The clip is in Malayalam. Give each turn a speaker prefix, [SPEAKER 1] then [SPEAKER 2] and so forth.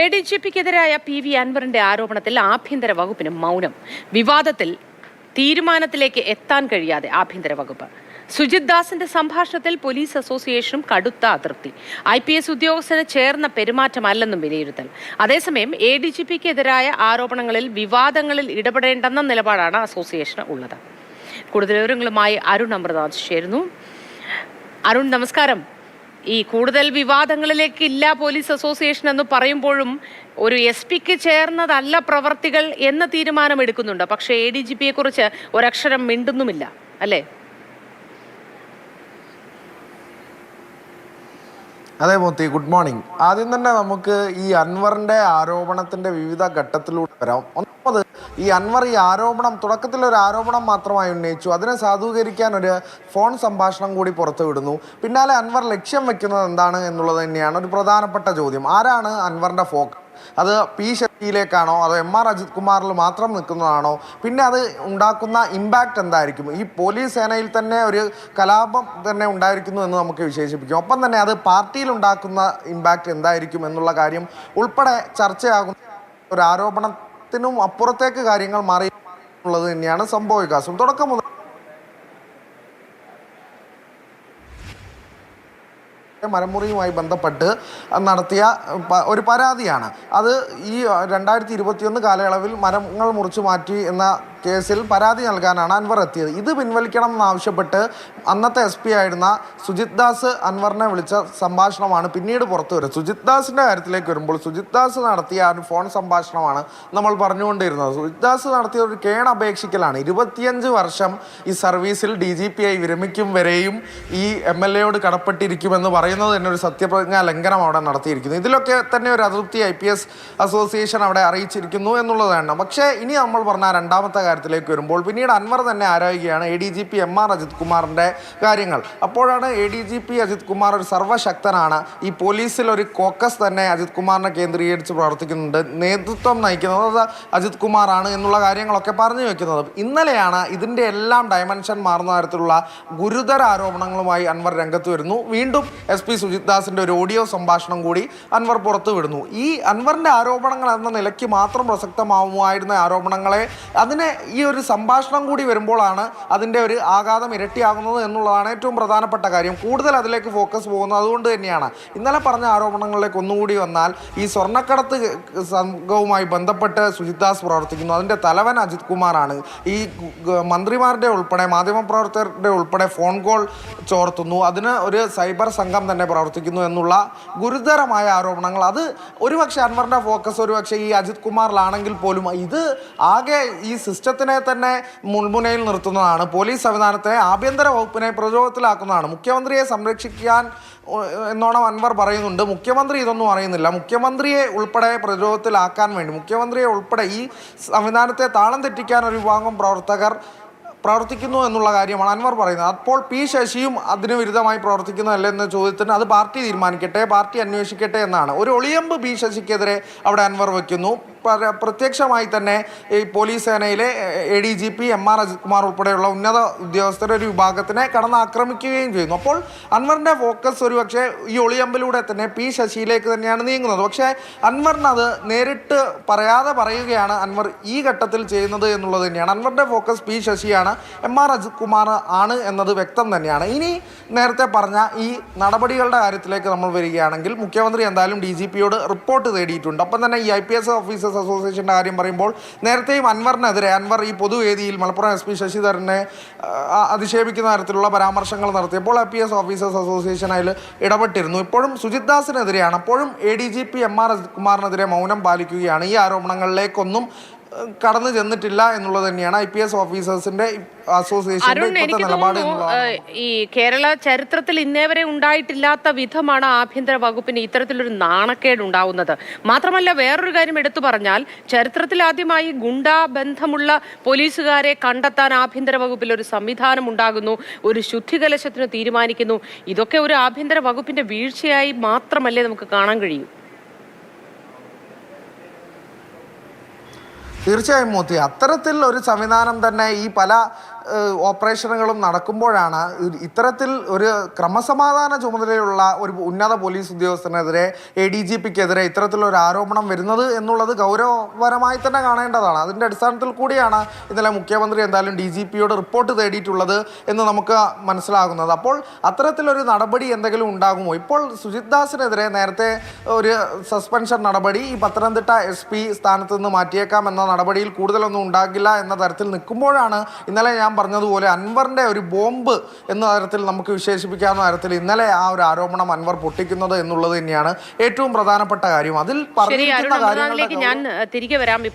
[SPEAKER 1] എ ഡി ജി പിക്കെതിരായ പി വി അൻവറിന്റെ ആരോപണത്തിൽ ആഭ്യന്തര വകുപ്പിന് മൗനം. വിവാദത്തിൽ തീരുമാനത്തിലേക്ക് എത്താൻ കഴിയാതെ ആഭ്യന്തര വകുപ്പ്. സുജിത് ദാസിന്റെ സംഭാഷണത്തിൽ പോലീസ് അസോസിയേഷനും കടുത്ത അതൃപ്തി ഐ പി എസ് ഉദ്യോഗസ്ഥന് ചേർന്ന പെരുമാറ്റമല്ലെന്നും വിലയിരുത്തൽ. അതേസമയം എ ഡി ജി പിക്കെതിരായ ആരോപണങ്ങളിൽ വിവാദങ്ങളിൽ ഇടപെടേണ്ടെന്ന നിലപാടാണ് അസോസിയേഷന് ഉള്ളത്. കൂടുതൽ വിവരങ്ങളുമായി അരുൺ അമൃതാജ് ചേരുന്നു. അരുൺ നമസ്കാരം. ഈ കൂടുതൽ വിവാദങ്ങളിലേക്ക് ഇല്ല പോലീസ് അസോസിയേഷൻ എന്ന് പറയുമ്പോഴും ഒരു എസ് പിക്ക് ചേർന്നതല്ല പ്രവർത്തികൾ എന്ന തീരുമാനം എടുക്കുന്നുണ്ട് പക്ഷേ എ ഡി ജി പിയെ കുറിച്ച് ഒരക്ഷരം മിണ്ടുന്നുമില്ല. അല്ലേ?
[SPEAKER 2] അതെ മോത്തി ഗുഡ് മോർണിംഗ്. ആദ്യം തന്നെ നമുക്ക് ഈ അൻവറിന്റെ ആരോപണത്തിന്റെ വിവിധ ഘട്ടത്തിലൂടെ വരാം. ഈ അൻവർ ഈ ആരോപണം തുടക്കത്തിൽ ഒരു ആരോപണം മാത്രമായി ഉന്നയിച്ചു. അതിനെ സാധൂകരിക്കാൻ ഒരു ഫോൺ സംഭാഷണം കൂടി പുറത്തുവിടുന്നു പിന്നാലെ അൻവർ ലക്ഷ്യം വെക്കുന്നത് എന്താണ് എന്നുള്ളത് തന്നെയാണ് ഒരു പ്രധാനപ്പെട്ട ചോദ്യം. ആരാണ് അൻവറിന്റെ ഫോക്ക് അത് പി ശക്തിയിലേക്കാണോ അതോ എം ആർ അജിത് കുമാറിൽ മാത്രം നിൽക്കുന്നതാണോ? പിന്നെ അത് ഉണ്ടാക്കുന്ന ഇമ്പാക്റ്റ് എന്തായിരിക്കും? ഈ പോലീസ് സേനയിൽ തന്നെ ഒരു കലാപം തന്നെ ഉണ്ടായിരിക്കുന്നു എന്ന് നമുക്ക് വിശേഷിപ്പിക്കും. ഒപ്പം തന്നെ അത് പാർട്ടിയിൽ ഉണ്ടാക്കുന്ന ഇമ്പാക്റ്റ് എന്തായിരിക്കും എന്നുള്ള കാര്യം ഉൾപ്പെടെ ചർച്ചയാകുന്ന ഒരു ആരോപണത്തിനും അപ്പുറത്തേക്ക് കാര്യങ്ങൾ മാറി ഉള്ളത് തന്നെയാണ് സംഭവ വികാസം. തുടക്കം മുതൽ മരമുറിയുമായി ബന്ധപ്പെട്ട് നടത്തിയ ഒരു പരാതിയാണ്. അത് ഈ രണ്ടായിരത്തി ഇരുപത്തിയൊന്ന് കാലയളവിൽ മരങ്ങൾ മുറിച്ചു മാറ്റി എന്ന കേസിൽ പരാതി നൽകാനാണ് അൻവർ എത്തിയത്. ഇത് പിൻവലിക്കണം എന്നാവശ്യപ്പെട്ട് അന്നത്തെ എസ് പി ആയിരുന്ന സുജിത് ദാസ് അൻവറിനെ വിളിച്ച സംഭാഷണമാണ് പിന്നീട് പുറത്തു വരുന്നത്. സുജിത് ദാസിന്റെ കാര്യത്തിലേക്ക് വരുമ്പോൾ സുജിത് ദാസ് നടത്തിയ ആ ഒരു ഫോൺ സംഭാഷണമാണ് നമ്മൾ പറഞ്ഞുകൊണ്ടിരുന്നത്. സുജിത് ദാസ് നടത്തിയ ഒരു കേൺ അപേക്ഷിക്കലാണ്. ഇരുപത്തിയഞ്ച് വർഷം ഈ സർവീസിൽ ഡി ജി പി ആയി വിരമിക്കും വരെയും ഈ എം എൽ എയോട് കടപ്പെട്ടിരിക്കുമെന്ന് പറയുന്നത് തന്നെ ഒരു സത്യപ്രതിജ്ഞാ ലംഘനം അവിടെ നടത്തിയിരിക്കുന്നു. ഇതിലൊക്കെ തന്നെ ഒരു അതൃപ്തി ഐ പി എസ് അസോസിയേഷൻ അവിടെ അറിയിച്ചിരിക്കുന്നു എന്നുള്ളതാണ്. പക്ഷേ ഇനി നമ്മൾ പറഞ്ഞ രണ്ടാമത്തെ രണ്ടാമത്തെ കാര്യത്തിലേക്ക് വരുമ്പോൾ പിന്നീട് അൻവർ തന്നെ ആരായുകയാണ്? A D G P M R Ajith കുമാറിന്റെ കാര്യങ്ങൾ. അപ്പോഴാണ് A D G P Ajith Kumar ഒരു സർവശക്തനാണ്. ഈ പോലീസിൽ ഒരു കോക്കസ് തന്നെ അജിത് കുമാറിനെ കേന്ദ്രീകരിച്ച് പ്രവർത്തിക്കുന്നുണ്ട്. നേതൃത്വം നയിക്കുന്നത് അജിത് കുമാറാണ് എന്നുള്ള കാര്യങ്ങളൊക്കെ പറഞ്ഞു വെക്കുന്നത്. ഇന്നലെയാണ് ഇതിന്റെ എല്ലാം ഡയമെൻഷൻ മാറുന്ന തരത്തിലുള്ള ഗുരുതര ആരോപണങ്ങളുമായി അൻവർ രംഗത്ത് വരുന്നു. വീണ്ടും എസ് പി സുജിത് ദാസിന്റെ ഒരു ഓഡിയോ സംഭാഷണം കൂടി അൻവർ പുറത്തുവിടുന്നു ഈ അൻവറിന്റെ ആരോപണങ്ങൾ എന്ന നിലയ്ക്ക് മാത്രം പ്രസക്തമാവുമായിരുന്ന ആരോപണങ്ങളെ അതിനെ ഈ ഒരു സംഭാഷണം കൂടി വരുമ്പോഴാണ് അതിന്റെ ഒരു ആഘാതം ഇരട്ടിയാകുന്നത് എന്നുള്ളതാണ് ഏറ്റവും പ്രധാനപ്പെട്ട കാര്യം. കൂടുതൽ അതിലേക്ക് ഫോക്കസ് പോകുന്നത് അതുകൊണ്ട് തന്നെയാണ്. ഇന്നലെ പറഞ്ഞ ആരോപണങ്ങളിലേക്ക് ഒന്നുകൂടി വന്നാൽ ഈ സ്വർണക്കടത്ത് സംഘവുമായി ബന്ധപ്പെട്ട് സുജിത് ദാസ് പ്രവർത്തിക്കുന്നു. അതിന്റെ തലവൻ അജിത് കുമാറാണ്. ഈ മന്ത്രിമാരുടെ ഉൾപ്പെടെ മാധ്യമപ്രവർത്തകരുടെ ഉൾപ്പെടെ ഫോൺ കോൾ ചോർത്തുന്നു. അതിന് ഒരു സൈബർ സംഘം തന്നെ പ്രവർത്തിക്കുന്നു എന്നുള്ള ഗുരുതരമായ ആരോപണങ്ങൾ. അത് ഒരുപക്ഷെ അൻവറിന്റെ ഫോക്കസ് ഒരുപക്ഷെ ഈ അജിത് കുമാറിലാണെങ്കിൽ പോലും ഇത് ആകെ ഈ സിസ്റ്റത്തിനെ തന്നെ മുൾമുനയിൽ നിർത്തുന്നതാണ്. പോലീസ് സംവിധാനത്തെ ആഭ്യന്തര വകുപ്പിനെ പ്രചോദത്തിലാക്കുന്നതാണ് മുഖ്യമന്ത്രിയെ സംരക്ഷിക്കാൻ എന്നോണം അൻവർ പറയുന്നുണ്ട്. മുഖ്യമന്ത്രി ഇതൊന്നും അറിയുന്നില്ല. മുഖ്യമന്ത്രിയെ ഉൾപ്പെടെ പ്രചോദത്തിലാക്കാൻ വേണ്ടി മുഖ്യമന്ത്രിയെ ഉൾപ്പെടെ ഈ സംവിധാനത്തെ താളം തെറ്റിക്കാൻ ഒരു വിഭാഗം പ്രവർത്തകർ പ്രവർത്തിക്കുന്നു എന്നുള്ള കാര്യമാണ് അൻവർ പറയുന്നത്. അപ്പോൾ പി ശശിയും അതിന് വിരുദ്ധമായി പ്രവർത്തിക്കുന്നതല്ലേ എന്ന ചോദ്യത്തിന് അത് പാർട്ടി തീരുമാനിക്കട്ടെ പാർട്ടി അന്വേഷിക്കട്ടെ എന്നാണ്. ഒരു ഒളിയമ്പ് പി ശശിക്കെതിരെ അവിടെ അൻവർ വയ്ക്കുന്നു. പ്രത്യക്ഷമായി തന്നെ ഈ പോലീസ് സേനയിലെ A D G P M R Ajith Kumar ഉൾപ്പെടെയുള്ള ഉന്നത ഉദ്യോഗസ്ഥരുടെ ഒരു വിഭാഗത്തിനെ കടന്ന് ആക്രമിക്കുകയും ചെയ്യുന്നു. അപ്പോൾ അൻവറിന്റെ ഫോക്കസ് ഒരു പക്ഷേ ഈ ഒളിയമ്പിലൂടെ തന്നെ പി ശശിയിലേക്ക് തന്നെയാണ് നീങ്ങുന്നത്. പക്ഷേ അൻവറിന് അത് നേരിട്ട് പറയാതെ പറയുകയാണ് അൻവർ ഈ ഘട്ടത്തിൽ ചെയ്യുന്നത് എന്നുള്ളത് തന്നെയാണ്. അൻവറിന്റെ ഫോക്കസ് പി ശശിയാണ് എം ആർ അജിത് കുമാർ ആണ് എന്നത് വ്യക്തം തന്നെയാണ്. ഇനി നേരത്തെ പറഞ്ഞ ഈ നടപടികളുടെ കാര്യത്തിലേക്ക് നമ്മൾ വരികയാണെങ്കിൽ മുഖ്യമന്ത്രി എന്തായാലും ഡി ജി പിയോട് റിപ്പോർട്ട് തേടിയിട്ടുണ്ട്. അപ്പം തന്നെ ഈ ഐ പി എസ് ഓഫീസേഴ്സ് അസോസിയേഷന്റെ കാര്യം പറയുമ്പോൾ നേരത്തെയും അൻവറിനെതിരെ അൻവർ ഈ പൊതുവേദിയിൽ മലപ്പുറം എസ് പി ശശിധരനെ അധിക്ഷേപിക്കുന്ന തരത്തിലുള്ള പരാമർശങ്ങൾ നടത്തിയപ്പോൾ I P S officers association അതിൽ ഇടപെട്ടിരുന്നു. ഇപ്പോഴും സുജിത് ദാസിനെതിരെയാണ്. അപ്പോഴും A D G P M R കുമാറിനെതിരെ മൗനം പാലിക്കുകയാണ്. ഈ ആരോപണങ്ങളിലേക്കൊന്നും കടന്നു ചെന്നിട്ടില്ല എന്നുള്ളത് തന്നെയാണ് ഐ പി എസ് ഓഫീസേഴ്സിന്റെ അസോസിയേഷന്റെ
[SPEAKER 1] ഈ കേരള ചരിത്രത്തിൽ ഇന്നേവരെ ഉണ്ടായിട്ടില്ലാത്ത വിധമാണ് ആഭ്യന്തര വകുപ്പിന് ഇത്തരത്തിലൊരു നാണക്കേട് ഉണ്ടാവുന്നത് മാത്രമല്ല വേറൊരു കാര്യം എടുത്തു പറഞ്ഞാൽ ചരിത്രത്തിൽ ആദ്യമായി ഗുണ്ടാ ബന്ധമുള്ള പോലീസുകാരെ കണ്ടെത്താൻ ആഭ്യന്തര വകുപ്പിൽ ഒരു സംവിധാനം ഉണ്ടാകുന്നു ഒരു ശുദ്ധികലശത്തിന് തീരുമാനിക്കുന്നു. ഇതൊക്കെ ഒരു ആഭ്യന്തര വകുപ്പിന്റെ വീഴ്ചയായി മാത്രമല്ലേ നമുക്ക് കാണാൻ കഴിയൂ.
[SPEAKER 2] തീർച്ചയായും മോത്തി അത്തരത്തിൽ ഒരു സംവിധാനം തന്നെ ഈ പല ഓപ്പറേഷനുകളും നടക്കുമ്പോഴാണ് ഇത്തരത്തിൽ ഒരു ക്രമസമാധാന ചുമതലയുള്ള ഒരു ഉന്നത പോലീസ് ഉദ്യോഗസ്ഥനെതിരെ എ ഡി ജി പിക്കെതിരെ ഇത്തരത്തിലൊരു ആരോപണം വരുന്നത് എന്നുള്ളത് ഗൗരവപരമായി തന്നെ കാണേണ്ടതാണ്. അതിന്റെ അടിസ്ഥാനത്തിൽ കൂടിയാണ് ഇന്നലെ മുഖ്യമന്ത്രി എന്തായാലും ഡി ജി പിയോട് റിപ്പോർട്ട് തേടിയിട്ടുള്ളത് എന്ന് നമുക്ക് മനസ്സിലാകുന്നത്. അപ്പോൾ അത്തരത്തിലൊരു നടപടി എന്തെങ്കിലും ഉണ്ടാകുമോ? ഇപ്പോൾ സുജിത് ദാസിനെതിരെ നേരത്തെ ഒരു സസ്പെൻഷൻ നടപടി ഈ പത്തനംതിട്ട എസ് പി സ്ഥാനത്ത് നിന്ന് മാറ്റിയേക്കാം എന്ന നടപടിയിൽ കൂടുതലൊന്നും ഉണ്ടാകില്ല എന്ന തരത്തിൽ നിൽക്കുമ്പോഴാണ് ഇന്നലെ ഞാൻ പറഞ്ഞതുപോലെ അൻവറിന്റെ ഒരു ബോംബ് എന്ന തരത്തിൽ നമുക്ക് വിശേഷിപ്പിക്കാവുന്ന തരത്തിൽ ഇന്നലെ ആ ഒരു ആരോപണം അൻവർ പൊട്ടിക്കുന്നത് എന്നുള്ളത് തന്നെയാണ് ഏറ്റവും പ്രധാനപ്പെട്ട കാര്യം. അതിൽ പറഞ്ഞിരിക്കുന്ന
[SPEAKER 1] കാര്യങ്ങളിലേക്ക് ഞാൻ തിരികെ വരാം.